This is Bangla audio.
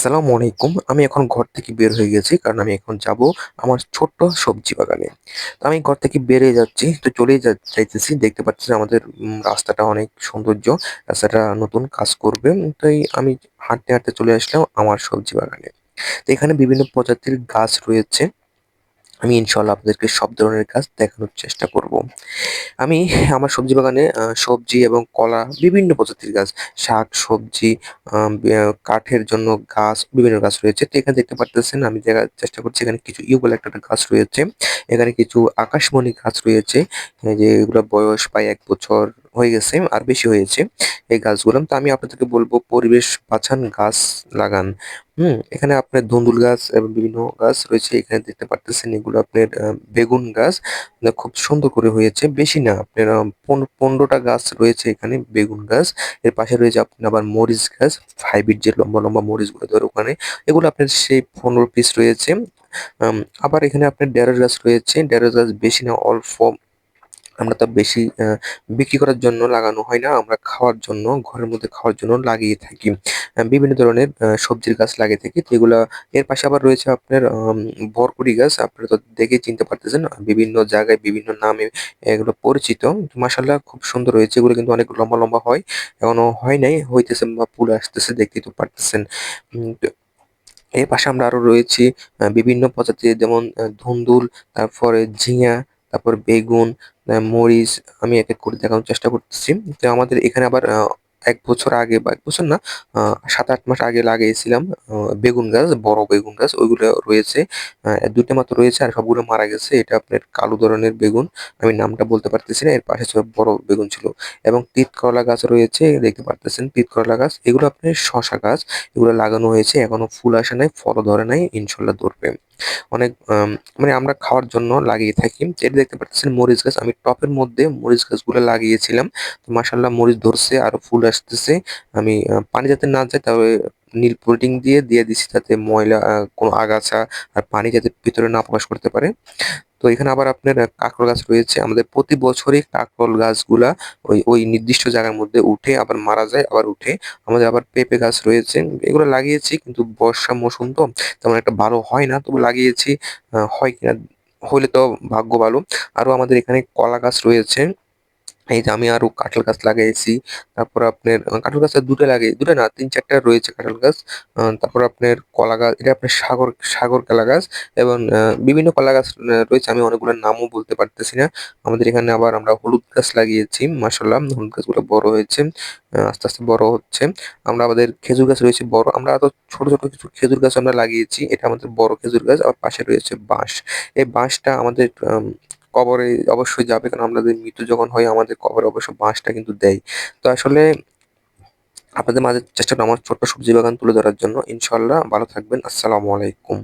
আসসালামু আলাইকুম। আমি এখন ঘর থেকে বের হয়ে গেছি। কারণ আমি এখন যাব আমার ছোট্ট সবজি বাগানে। তো আমি ঘর থেকে বেরিয়ে যাচ্ছি। তো চলেই যাইতেছি। দেখতে পাচ্ছেন আমাদের রাস্তাটা অনেক সৌন্দর্য। রাস্তাটা নতুন কাজ করবে। তো তাই আমি হাঁটতে, হাঁটতে চলে আসলাম আমার সবজি বাগানে। তো এখানে বিভিন্ন প্রজাতির গাছ রয়েছে। আমি ইনশাল্লাহ আপনাদেরকে সব ধরনের গাছ দেখানোর চেষ্টা করব। আমি আমার সবজি বাগানে সবজি এবং কলা বিভিন্ন প্রজাতির গাছ, শাক-সবজি আ কাঠের জন্য গাছ, বিভিন্ন গাছ রয়েছে। তো এখানে দেখতে পারতেছেন আমি দেখার চেষ্টা করছি এখানে কিছু ইউক্যালিপ্টাস গাছ রয়েছে। এখানে কিছু আকাশমণি গাছ রয়েছে। এই যে এগুলোর বয়স প্রায় এক বছর হয়ে গেছে আর বেশি হয়েছে এই গাছগুলো। তো আমি আপনাদেরকে বলব পরিবেশ বাঁচান, গাছ লাগান। হুম? এখানে আপনার ধুন্দুল গাছ এবং বিভিন্ন গাছ রয়েছে। এখানে দেখতে পারতেছেন এগুলো আপনার বেগুন গাছ। খুব সুন্দর করে হয়েছে। বেশি না আপনার আ পন ১৫ টা গাছ রয়েছে এখানে বেগুন গাছ। এর পাশে রয়েছে আপনার আবার মরিচ গাছ, হাইব্রিড যে লম্বা, লম্বা মরিচগুলো ধরে ওখানে। এগুলো আপনার সেই ১৫ পিস রয়েছে। আবার এখানে আপনার ঢেঁড়স গাছ রয়েছে। ঢেঁড়স গাছ বেশি না অল্প আমরা তো বেশি বিক্রি করার জন্য লাগানো হয় না। আমরা খাওয়ার জন্য, ঘরের মধ্যে খাওয়ার জন্য লাগিয়ে থাকি। বিভিন্ন ধরনের সবজির গাছ লাগিয়ে থাকি। তো এগুলা এর পাশে আবার রয়েছে আপনার আম বরকটি গাছ। আপনারা তো দেখেই চিনতে পারতেছেন। বিভিন্ন জায়গায় বিভিন্ন নামে এগুলো পরিচিত। মাশাআল্লাহ খুব সুন্দর রয়েছে এগুলো কিন্তু অনেক লম্বা, লম্বা হয়। এখনও হয় নাই, হইতেছে বা ফুল আসতেছে দেখতেই তো পারতেছেন। এর পাশে আমরা আরও রয়েছি বিভিন্ন প্রজাতির যেমন ধুন্দুল, তারপরে ঝিঙা, তারপর বেগুন, মরিচ আমি এক, এক করে দেখানোর চেষ্টা করতেছি। তো আমাদের এখানে আবার ১ বছর আগে বা এক বছর না আ ৭-৮ মাস আগে লাগিয়েছিলাম বেগুন গাছ, বড় বেগুন গাছ ওইগুলো রয়েছে। আ ২ টা মাত্র রয়েছে আর সবগুলো মারা গেছে। এটা আপনার কালো ধরনের বেগুন। আমি নামটা বলতে পারতেছি না। এর পাশে ছিল বড় বেগুন ছিল। এবং তিত করলা গাছ রয়েছে দেখতে পারতেছেন তিত করলা গাছ। এগুলো আপনার শশা গাছ। এগুলো লাগানো হয়েছে। এখনও ফুল আসে নাই, ফলও ধরে নাই। ইনশাল্লাহ ধরবে। অনেক মানে আমরা খাওয়ার জন্য লাগিয়ে থাকি। এটা দেখতে পারতেছেন মরিচ গাছ। আমি টপের মধ্যে মরিচ গাছগুলো লাগিয়েছিলাম। তো মাশাআল্লাহ মরিচ ধরছে, আরও ফুল আসতেছে। আমি পানি যাতে না যায় তবে নীল পলিথিন দিয়ে, দিয়ে দিছি যাতে ময়লা কোনো আগাছা আর পানি যাতে ভিতরে না প্রকাশ করতে পারে। তো এখানে আবার আপনার কাঁকরোল গাছ রয়েছে। আমাদের প্রতি বছরই কাঁকরোল গাছগুলা ওই, ওই নির্দিষ্ট জায়গার মধ্যে উঠে আবার মারা যায়, আবার উঠে। আমাদের আবার পেঁপে গাছ রয়েছে। এগুলো লাগিয়েছি কিন্তু বর্ষা মৌসুম তো তেমন একটা ভালো হয় না। তবু লাগিয়েছি। হয় কিনা হইলে তো ভাগ্য ভালো। আরও আমাদের এখানে কলা গাছ রয়েছে। এই যে আমি আরও কাঁঠাল গাছ লাগিয়েছি তারপর আপনার কাঁঠাল গাছ ২ টা লাগাই ২ টা না ৩-৪ টা রয়েছে কাঁঠাল গাছ। তারপর আপনার কলা গাছ, এটা আপনার সাগর সাগর কলা গাছ এবং বিভিন্ন কলা গাছ রয়েছে। আমি অনেকগুলোর নামও বলতে পারতেছি না। আমাদের এখানে আবার আমরা হলুদ গাছ লাগিয়েছি। মাশাআল্লাহ হলুদ গাছগুলো বড় হয়েছে। আস্তে, আস্তে বড় হচ্ছে। আমরা আমাদের খেজুর গাছ রয়েছে বড়। আমরা আরও ছোট, ছোট কিছু খেজুর গাছ আমরা লাগিয়েছি। এটা আমাদের বড় খেজুর গাছ। আর পাশে রয়েছে বাঁশ। এই বাঁশটা আমাদের আম কবরে অবশ্যই যাবে। কারণ আমাদের মৃত্যু যখন হয়, আমাদের কবরে অবশ্যই বাঁশটা কিন্তু দেয়। তো আসলে আপনাদের মাঝে চেষ্টা আমার ছোট্ট সবজি বাগান তুলে ধরার জন্য। ইনশাল্লাহ ভালো থাকবেন। আসসালামু আলাইকুম।